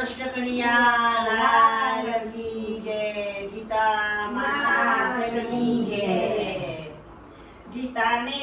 કૃષ્ણ કણિયા લાલ કી જય ગીતા માતાની જય. ગીતાને